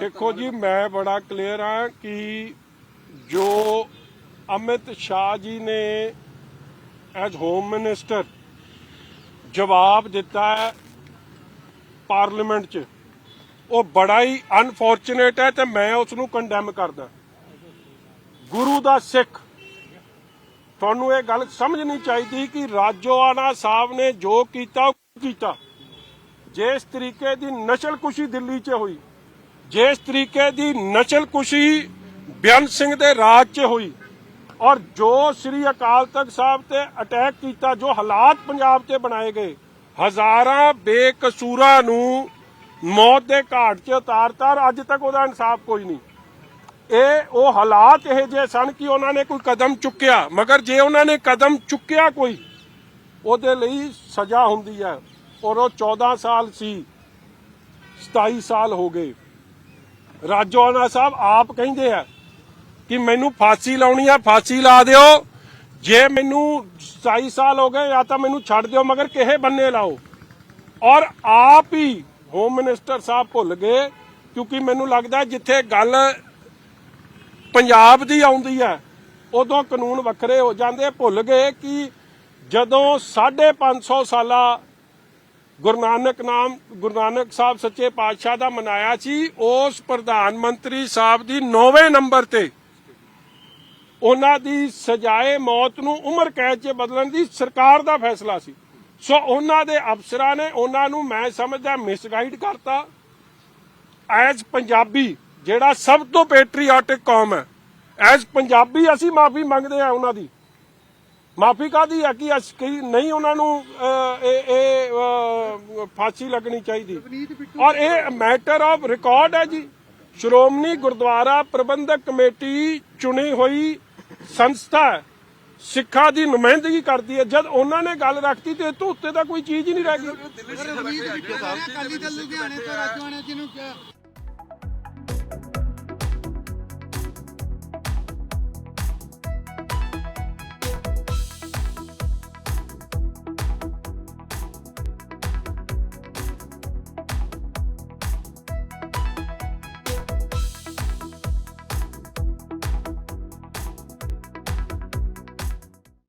ਦੇਖੋ ਜੀ, ਮੈਂ ਬੜਾ ਕਲੀਅਰ ਹਾਂ ਕਿ ਜੋ ਅਮਿਤ ਸ਼ਾਹ ਜੀ ਨੇ ਐਜ਼ ਹੋਮ ਮਿਨਿਸਟਰ ਜਵਾਬ ਦਿੱਤਾ ਹੈ ਪਾਰਲੀਮੈਂਟ 'ਚ, ਉਹ ਬੜਾ ਹੀ ਅਨਫੋਰਚੂਨੇਟ ਹੈ ਤੇ ਮੈਂ ਉਸ ਨੂੰ ਕੰਡੈਮ ਕਰਦਾ। ਗੁਰੂ ਦਾ ਸਿੱਖ, ਤੁਹਾਨੂੰ ਇਹ ਗੱਲ ਸਮਝਣੀ ਚਾਹੀਦੀ ਕਿ ਰਾਜੋਆਣਾ ਸਾਹਿਬ ਨੇ ਜੋ ਕੀਤਾ ਕੀਤਾ। ਜਿਸ ਤਰੀਕੇ ਦੀ ਨਸਲਕੁਸ਼ੀ ਦਿੱਲੀ 'ਚ ਹੋਈ ਜਿਸ ਤਰੀਕੇ ਦੀ ਨਸਲਕੁਸ਼ੀ ਬਿਆਨ ਸਿੰਘ ਦੇ ਰਾਜ 'ਚ ਹੋਈ ਔਰ ਜੋ ਸ੍ਰੀ ਅਕਾਲ ਤਖਤ ਸਾਹਿਬ ਤੇ ਅਟੈਕ ਕੀਤਾ, ਜੋ ਹਾਲਾਤ ਪੰਜਾਬ 'ਤੇ ਬਣਾਏ ਗਏ, ਹਜ਼ਾਰਾਂ ਬੇਕਸੂਰਾਂ ਨੂੰ ਮੌਤ ਦੇ ਘਾਟ 'ਚ ਉਤਾਰਤਾ ਔਰ ਅੱਜ ਤੱਕ ਉਹਦਾ ਇਨਸਾਫ ਕੋਈ ਨਹੀਂ। ਇਹ ਉਹ ਹਾਲਾਤ ਇਹ ਜੇ ਸਨ ਕਿ ਉਹਨਾਂ ਨੇ ਕੋਈ ਕਦਮ ਚੁੱਕਿਆ, ਮਗਰ ਜੇ ਉਹਨਾਂ ਨੇ ਕਦਮ ਚੁੱਕਿਆ ਕੋਈ, ਉਹਦੇ ਲਈ ਸਜ਼ਾ ਹੁੰਦੀ ਹੈ ਔਰ ਉਹ 14 ਸਾਲ ਸੀ 27 ਸਾਲ ਹੋ ਗਏ। ਰਾਜੋਆਣਾ ਸਾਹਿਬ ਆਪ ਕਹਿੰਦੇ ਆ ਕਿ ਮੈਨੂੰ ਫਾਂਸੀ ਲਾਉਣੀ ਆ, ਫਾਂਸੀ ਲਾ ਦਿਓ। ਜੇ ਮੈਨੂੰ 27 ਸਾਲ ਹੋ ਗਏ ਜਾਂ ਤਾਂ ਮੈਨੂੰ ਛੱਡ ਦਿਓ, ਮਗਰ ਕਿਹੇ ਬੰਨੇ ਲਾਓ। ਔਰ ਆਪ ਹੀ ਹੋਮ ਮਿਨਿਸਟਰ ਸਾਹਿਬ ਭੁੱਲ ਗਏ, ਕਿਉਂਕਿ ਮੈਨੂੰ ਲੱਗਦਾ ਜਿੱਥੇ ਗੱਲ ਪੰਜਾਬ ਦੀ ਆਉਂਦੀ ਹੈ ਉਦੋਂ ਕਾਨੂੰਨ ਵੱਖਰੇ ਹੋ ਜਾਂਦੇ। ਭੁੱਲ ਗਏ ਕਿ ਜਦੋਂ 550 ਸਾਲਾ ਗੁਰੂ ਨਾਨਕ ਨਾਮ, ਗੁਰੂ ਨਾਨਕ ਸਾਹਿਬ ਸੱਚੇ ਪਾਤਸ਼ਾਹ ਦਾ ਮਨਾਇਆ ਸੀ, ਉਸ ਪ੍ਰਧਾਨ ਮੰਤਰੀ ਸਾਹਿਬ ਦੀ 9ਵੇਂ ਨੰਬਰ ਤੇ। ਉਹਨਾਂ ਦੀ ਸਜ਼ਾਏ ਮੌਤ ਨੂੰ ਉਮਰ ਕੈਦ 'ਚ ਬਦਲਣ ਦੀ ਸਰਕਾਰ ਦਾ ਫੈਸਲਾ ਸੀ। ਸੋ ਉਹਨਾਂ ਦੇ ਅਫਸਰਾਂ ਨੇ ਉਹਨਾਂ ਨੂੰ ਮੈਂ ਸਮਝਦਾ ਮਿਸਗਾਈਡ ਕਰਤਾ। ਐਜ਼ ਪੰਜਾਬੀ, ਜਿਹੜਾ ਸਭ ਤੋਂ ਪੈਟਰੀਆਟਿਕ ਕੌਮ ਹੈ। ਐਜ਼ ਪੰਜਾਬੀ ਅਸੀਂ ਮਾਫੀ ਮੰਗਦੇ ਆ ਉਹਨਾਂ ਦੀ। ਮਾਫੀ ਕਾਦੀ ਹੈ ਕਿ ਅਸੀਂ ਕਿ ਨਹੀਂ ਉਹਨਾਂ ਨੂੰ ਅਹ, ਇਹ ਇਹ ਫਾਂਸੀ ਲੱਗਣੀ ਚਾਹੀਦੀ। ਔਰ ਇਹ ਮੈਟਰ ਆਫ ਰਿਕਾਰਡ ਹੈ ਜੀ। ਸ਼੍ਰੋਮਣੀ ਗੁਰਦੁਆਰਾ ਪ੍ਰਬੰਧਕ ਕਮੇਟੀ ਚੁਣੀ ਹੋਈ ਸੰਸਥਾ ਹੈ। ਸਿੱਖਾਂ ਦੀ ਨੁਮਾਇੰਦਗੀ ਕਰਦੀ ਹੈ। ਜਦ ਉਹਨਾਂ ਨੇ ਗੱਲ ਰੱਖਤੀ ਤੇ ਇਹ ਤੋਂ ਉੱਤੇ ਤਾਂ ਕੋਈ ਚੀਜ਼ ਹੀ ਨਹੀਂ ਰਹਿ ਗਈ। ਰਵਨੀਤ ਬਿੱਟੂ ਨੇ ਅਕਾਲੀ ਦਲ ਲੁਧਿਆਣੇ ਤੋਂ ਰਾਜਵਾਨਾ ਜੀ ਨੂੰ ਕਿਹਾ।